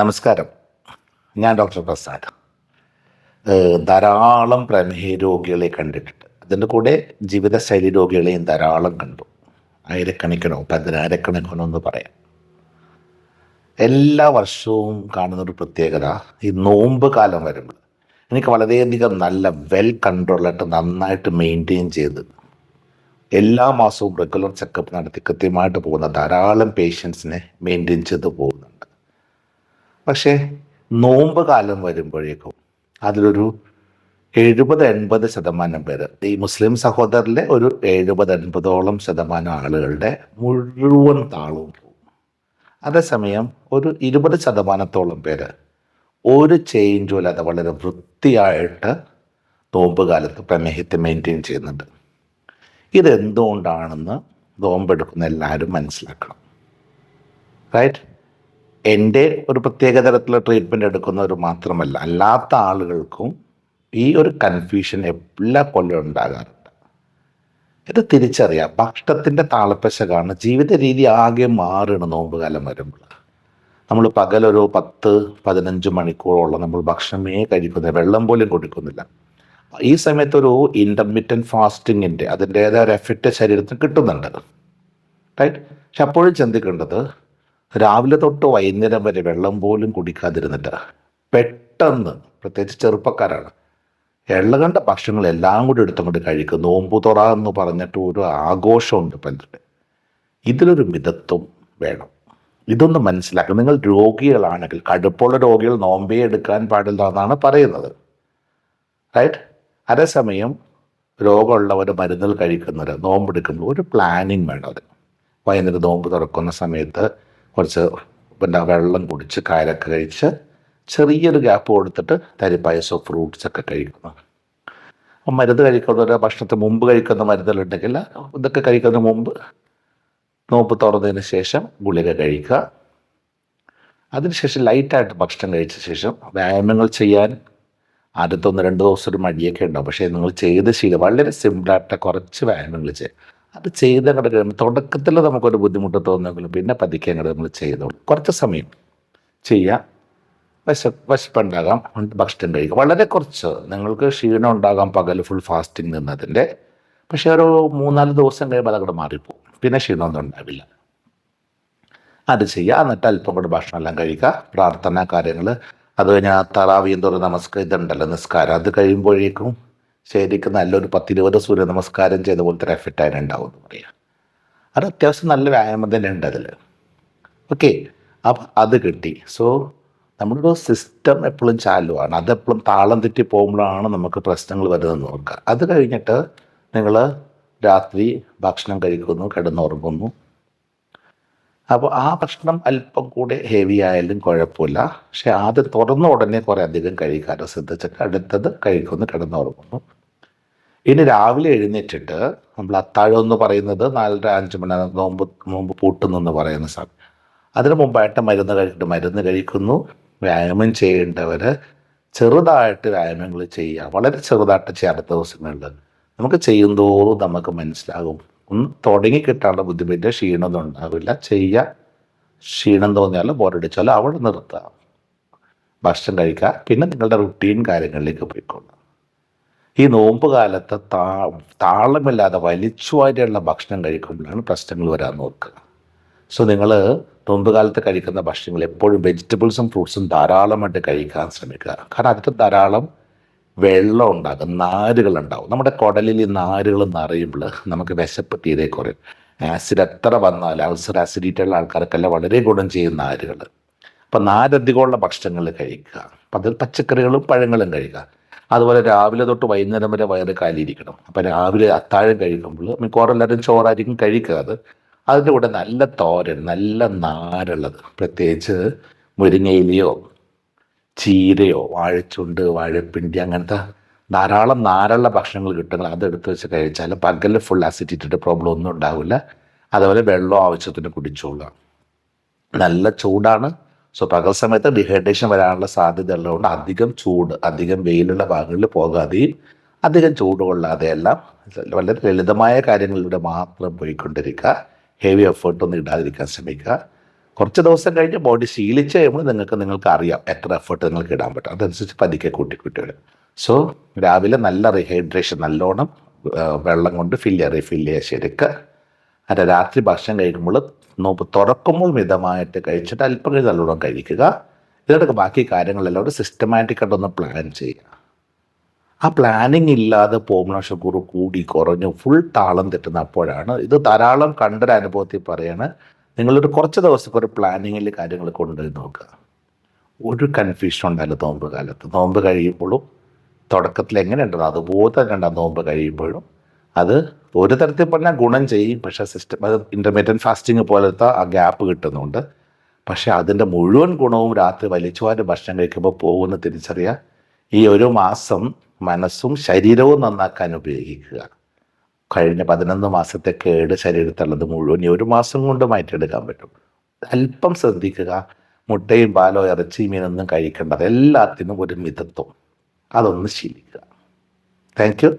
നമസ്കാരം. ഞാൻ ഡോക്ടർ പ്രസാദ്. ധാരാളം പ്രമേഹ രോഗികളെ കണ്ടിട്ടുണ്ട്. അതിന്റെ കൂടെ ജീവിതശൈലി രോഗികളെയും ധാരാളം കണ്ടു. ആയിരക്കണക്കിനോ പതിനായിരക്കണക്കിനോ എന്ന് പറയാം. എല്ലാ വർഷവും കാണുന്ന ഒരു പ്രത്യേകത ഈ നോമ്പ് കാലം വരുമ്പോൾ എനിക്ക് വളരെയധികം നല്ല വെൽ കൺട്രോളായിട്ട് നന്നായിട്ട് മെയിന്റെയിൻ ചെയ്ത് എല്ലാ മാസവും റെഗുലർ ചെക്കപ്പ് നടത്തി കൃത്യമായിട്ട് പോകുന്ന ധാരാളം പേഷ്യൻസിനെ മെയിന്റെയിൻ ചെയ്ത് പോകുന്നുണ്ട്. പക്ഷേ നോമ്പ് കാലം വരുമ്പോഴേക്കും അതിലൊരു എഴുപത് എൺപത് ശതമാനം പേര് ഈ മുസ്ലിം സഹോദരിലെ ഒരു എഴുപത് എൺപതോളം ശതമാനം ആളുകളുടെ മുഴുവൻ താളവും പോകും. അതേസമയം ഒരു ഇരുപത് ശതമാനത്തോളം പേര് ഒരു ചേഞ്ചും ഇല്ലാതെ വളരെ വൃത്തിയായിട്ട് നോമ്പ് കാലത്ത് പ്രമേഹത്തെ മെയിന്റെയിൻ ചെയ്യുന്നുണ്ട്. ഇതെന്തുകൊണ്ടാണെന്ന് നോമ്പെടുക്കുന്ന എല്ലാവരും മനസ്സിലാക്കണം. റൈറ്റ് എന്റെ ഒരു പ്രത്യേക തരത്തിലുള്ള ട്രീറ്റ്മെന്റ് എടുക്കുന്നവർ മാത്രമല്ല അല്ലാത്ത ആളുകൾക്കും ഈ ഒരു കൺഫ്യൂഷൻ എല്ലാ കൊല്ലം ഉണ്ടാകാറുണ്ട്. ഇത് തിരിച്ചറിയാം. ഭക്ഷണത്തിന്റെ താളപ്പശകാണ് ജീവിത രീതി ആകെ മാറണം നോമ്പ് കാലം വരുമ്പോൾ. നമ്മൾ പകലൊരു പത്ത് പതിനഞ്ച് മണിക്കൂറോളം നമ്മൾ ഭക്ഷണമേ കഴിക്കുന്നില്ല വെള്ളം പോലും കുടിക്കുന്നില്ല. ഈ സമയത്തൊരു ഒരു ഫാസ്റ്റിങ്ങിന്റെ അതിന്റേതായ ഒരു എഫക്റ്റ് ശരീരത്തിന് കിട്ടുന്നുണ്ട്. റൈറ്റ് പക്ഷെ അപ്പോഴും ചിന്തിക്കേണ്ടത് രാവിലെ തൊട്ട് വൈകുന്നേരം വരെ വെള്ളം പോലും കുടിക്കാതിരുന്നിട്ട് പെട്ടെന്ന് പ്രത്യേകിച്ച് ചെറുപ്പക്കാരാണ് എള്ളകണ്ട ഭക്ഷണങ്ങൾ എല്ലാം കൂടി എടുത്തുകൊണ്ട് കഴിക്കും. നോമ്പു തുറ എന്ന് പറഞ്ഞിട്ട് ഒരു ആഘോഷമുണ്ട് പലരുടെ. ഇതിലൊരു മിതത്വം വേണം. ഇതൊന്ന് മനസ്സിലാക്കുക നിങ്ങൾ രോഗികളാണെങ്കിൽ കടുപ്പുള്ള രോഗികൾ നോമ്പേ എടുക്കാൻ പാടില്ല എന്നാണ് പറയുന്നത്. റൈറ്റ് അതേസമയം രോഗമുള്ളവർ മരുന്നുകൾ കഴിക്കുന്നവർ നോമ്പെടുക്കുമ്പോൾ ഒരു പ്ലാനിങ് വേണം അത് വൈകുന്നേരം നോമ്പ് തുറക്കുന്ന സമയത്ത് കുറച്ച് പിന്നെ വെള്ളം കുടിച്ച് കാരൊക്കെ കഴിച്ച് ചെറിയൊരു ഗ്യാപ്പ് കൊടുത്തിട്ട് തരി ഫ്രൂട്ട്സ് ഒക്കെ കഴിക്കുന്നു അപ്പം മരുന്ന് കഴിക്കുന്നവർ ഭക്ഷണത്തിന് മുമ്പ് കഴിക്കുന്ന മരുന്നുകളുണ്ടെങ്കിൽ ഇതൊക്കെ കഴിക്കുന്നതിന് മുമ്പ് നോമ്പ് തുറന്നതിന് ശേഷം ഗുളിക കഴിക്കുക. അതിനുശേഷം ലൈറ്റായിട്ട് ഭക്ഷണം കഴിച്ച ശേഷം വ്യായാമങ്ങൾ ചെയ്യാൻ ആദ്യത്തെ രണ്ട് ദിവസം ഒരു മടിയൊക്കെ ഉണ്ടാവും. പക്ഷേ നിങ്ങൾ ചെയ്ത് ശീലം വളരെ സിമ്പിളായിട്ട് കുറച്ച് വ്യായാമങ്ങൾ ചെയ്യും. അത് ചെയ്ത് അങ്ങോട്ട് തുടക്കത്തിൽ നമുക്കൊരു ബുദ്ധിമുട്ട് തോന്നുമെങ്കിലും പിന്നെ പതുക്കെ അങ്ങോട്ട് നമ്മൾ ചെയ്തോളൂ. കുറച്ച് സമയം ചെയ്യുക വിശ വിശപ്പുണ്ടാകാം. ഭക്ഷണം കഴിക്കുക വളരെ കുറച്ച്. നിങ്ങൾക്ക് ക്ഷീണം ഉണ്ടാകാം പകൽ ഫുൾ ഫാസ്റ്റിംഗ് നിന്നതിന്റെ. പക്ഷേ ഒരു മൂന്നാൽ ദിവസം കഴിയുമ്പോൾ അതങ്ങോട്ട് മാറിപ്പോകും. പിന്നെ ക്ഷീണമൊന്നും ഉണ്ടാവില്ല. അത് ചെയ്യുക എന്നിട്ട് അല്പം കൂടെ ഭക്ഷണമെല്ലാം കഴിക്കുക. പ്രാർത്ഥന കാര്യങ്ങൾ. അത് കഴിഞ്ഞാൽ തറാവിയും തോറും നമസ്കാരം ഇതുണ്ടല്ലോ നിസ്കാരം. അത് കഴിയുമ്പോഴേക്കും ശരിക്കും നല്ലൊരു പത്തിരുപത് സൂര്യ നമസ്കാരം ചെയ്ത പോലത്തെ ഒരു എഫക്റ്റ് അതിനുണ്ടാവും എന്ന് പറയാം. അത് അത്യാവശ്യം നല്ല വ്യായാമം തന്നെ ഉണ്ട് അതിൽ ഓക്കെ അപ്പം അത് കിട്ടി. സോ നമ്മുടെ സിസ്റ്റം എപ്പോഴും ചാലുവാണ്. അതെപ്പോഴും താളം തെറ്റി പോകുമ്പോഴാണ് നമുക്ക് പ്രശ്നങ്ങൾ വരുന്നത് നോക്കുക അത് കഴിഞ്ഞിട്ട് നിങ്ങൾ രാത്രി ഭക്ഷണം കഴിക്കുന്നു കിടന്നുറങ്ങുന്നു. അപ്പോൾ ആ ഭക്ഷണം അല്പം കൂടെ ഹെവി ആയാലും കുഴപ്പമില്ല. പക്ഷെ ആദ്യം തുറന്ന ഉടനെ കുറേ അധികം കഴിക്കാനോ ശ്രദ്ധിച്ചിട്ട് അടുത്തത് കഴിക്കുന്നു കിടന്നുറങ്ങുന്നു. ഇനി രാവിലെ എഴുന്നേറ്റിട്ട് നമ്മൾ അത്താഴം എന്ന് പറയുന്നത് നാലര അഞ്ച് മണി നോമ്പ് നോമ്പ് പൂട്ടുന്നെന്ന് പറയുന്ന സമയം അതിന് മുമ്പായിട്ട് മരുന്ന് കഴിച്ചിട്ട് മരുന്ന് കഴിക്കുന്നു. വ്യായാമം ചെയ്യേണ്ടവർ ചെറുതായിട്ട് വ്യായാമങ്ങൾ ചെയ്യുക. വളരെ ചെറുതായിട്ട് ചെയ്യാത്ത ദിവസങ്ങളിൽ നമുക്ക് ചെയ്യുന്തോറും നമുക്ക് മനസ്സിലാകും. ഒന്ന് തുടങ്ങി കിട്ടാനുള്ള ബുദ്ധിമുട്ട് ക്ഷീണത ഉണ്ടാവില്ല. ചെയ്യുക ക്ഷീണം തോന്നിയാലോ ബോറടിച്ചാലോ അവിടെ നിർത്തുക ഭക്ഷണം കഴിക്കുക പിന്നെ നിങ്ങളുടെ റുട്ടീൻ കാര്യങ്ങളിലേക്ക് പോയിക്കൊള്ളുക ഈ നോമ്പ് കാലത്ത് താ താളമില്ലാതെ വലിച്ചുവാരിയുള്ള ഭക്ഷണം കഴിക്കുമ്പോഴാണ് പ്രശ്നങ്ങൾ വരാൻ നോക്കുക സോ നിങ്ങൾ നോമ്പ് കാലത്ത് കഴിക്കുന്ന ഭക്ഷണങ്ങൾ എപ്പോഴും വെജിറ്റബിൾസും ഫ്രൂട്ട്സും ധാരാളമായിട്ട് കഴിക്കാൻ ശ്രമിക്കുക. കാരണം അതിൽ ധാരാളം വെള്ളം ഉണ്ടാകും നാരുകൾ ഉണ്ടാവും. നമ്മുടെ കുടലിൽ ഈ നാരുകൾ നിറയുമ്പോൾ നമുക്ക് വിശപ്പ് തീരെ കുറയും. ആസിഡ് എത്ര വന്നാലും അൾസർ ആസിഡിറ്റി ആൾക്കാർക്കെല്ലാം വളരെ ഗുണം ചെയ്യുന്ന നാരുകൾ. അപ്പം നാരധികമുള്ള ഭക്ഷണങ്ങൾ കഴിക്കുക. അപ്പം അതിൽ പച്ചക്കറികളും പഴങ്ങളും കഴിക്കുക. അതുപോലെ രാവിലെ തൊട്ട് വൈകുന്നേരം വരെ വയറ് കാലിയിരിക്കണം. അപ്പം രാവിലെ അത്താഴം കഴിക്കുമ്പോൾ മിക്കവാറും ചോറായിരിക്കും കഴിക്കുക അത്. അതിന്റെ കൂടെ നല്ല തോരൻ നല്ല നാരുള്ളത്. പ്രത്യേകിച്ച് മുരിങ്ങയിലയോ ചീരയോ വാഴച്ചുണ്ട് വാഴപ്പിണ്ടി അങ്ങനത്തെ ധാരാളം നാരുള്ള ഭക്ഷണങ്ങൾ കിട്ടുമെങ്കിൽ അതെടുത്ത് വെച്ച് കഴിച്ചാൽ പകൽ ഫുൾ ആസിഡിറ്റിയുടെ പ്രോബ്ലം ഒന്നും ഉണ്ടാവില്ല. അതുപോലെ വെള്ളം ആവശ്യത്തിന് കുടിച്ചോളുക. നല്ല ചൂടാണ്. സോ പകൽ സമയത്ത് ഡിഹൈഡ്രേഷൻ വരാനുള്ള സാധ്യത ഉള്ളതുകൊണ്ട് അധികം ചൂട് അധികം വെയിലുള്ള ഭാഗങ്ങളിൽ പോകാതെയും അധികം ചൂട് കൊള്ളാതെ എല്ലാം വളരെ ലളിതമായ കാര്യങ്ങളിലൂടെ മാത്രം പോയിക്കൊണ്ടിരിക്കുക. ഹെവി എഫേർട്ടൊന്നും ഇടാതിരിക്കാൻ ശ്രമിക്കുക. കുറച്ച് ദിവസം കഴിഞ്ഞ് ബോഡി ശീലിച്ച് കഴിയുമ്പോൾ നിങ്ങൾക്ക് നിങ്ങൾക്ക് അറിയാം എത്ര എഫേർട്ട് നിങ്ങൾക്ക് ഇടാൻ പറ്റും. അതനുസരിച്ച് പതുക്കെ കൂട്ടി കൂട്ടി വരും സോ രാവിലെ നല്ല റീഹൈഡ്രേഷൻ നല്ലോണം വെള്ളം കൊണ്ട് ഫില്ല് ചെയ്യുക റീഫില്ല് ചെയ്യുക ശരിക്ക്. അല്ല രാത്രി ഭക്ഷണം കഴിക്കുമ്പോൾ നോമ്പ് തുറക്കുമ്പോൾ മിതമായിട്ട് കഴിച്ചിട്ട് അല്പം കഴിഞ്ഞ് നല്ലോണം കഴിക്കുക. ഇതിനൊക്കെ ബാക്കി കാര്യങ്ങളെല്ലാം ഒരു സിസ്റ്റമാറ്റിക്കായിട്ടൊന്ന് പ്ലാൻ ചെയ്യുക. ആ പ്ലാനിങ് ഇല്ലാതെ പോകുന്ന ഷുഗർ കൂടി കുറഞ്ഞു ഫുൾ താളം തെറ്റുന്ന അപ്പോഴാണ്. ഇത് ധാരാളം കണ്ടൊരു അനുഭവത്തിൽ പറയാണ്. നിങ്ങളൊരു കുറച്ച് ദിവസത്തേക്ക് ഒരു പ്ലാനിങ്ങിൽ കാര്യങ്ങൾ കൊണ്ടുപോയി നോക്കുക. ഒരു കൺഫ്യൂഷൻ ഉണ്ടായില്ല നോമ്പ് കാലത്ത്. നോമ്പ് കഴിയുമ്പോഴും തുടക്കത്തിൽ എങ്ങനെ ഉണ്ടോ ബോധം കണ്ട നോമ്പ് കഴിയുമ്പോഴും അത് ഒരു തരത്തിൽ പറഞ്ഞാൽ ഗുണം ചെയ്യും. പക്ഷേ സിസ്റ്റം അത് ഇന്റർമീഡിയറ്റ് ഫാസ്റ്റിംഗ് പോലത്തെ ആ ഗ്യാപ്പ് കിട്ടുന്നുണ്ട്. പക്ഷേ അതിന്റെ മുഴുവൻ ഗുണവും രാത്രി വലിച്ചുവാരി ഭക്ഷണം കഴിക്കുമ്പോൾ പോകുമെന്ന് തിരിച്ചറിയാൻ ഈ ഒരു മാസം മനസ്സും ശരീരവും നന്നാക്കാൻ ഉപയോഗിക്കുക. കഴിഞ്ഞ പതിനൊന്ന് മാസത്തെ കേട് ശരീരത്തുള്ളത് മുഴുവൻ ഒരു മാസം കൊണ്ട് മാറ്റിയെടുക്കാൻ പറ്റും. അല്പം ശ്രദ്ധിക്കുക. മുട്ടയും പാലോ ഇറച്ചി മീനൊന്നും കഴിക്കേണ്ടത് എല്ലാത്തിനും ഒരു മിതത്വം. അതൊന്ന് ശീലിക്കുക. Thank you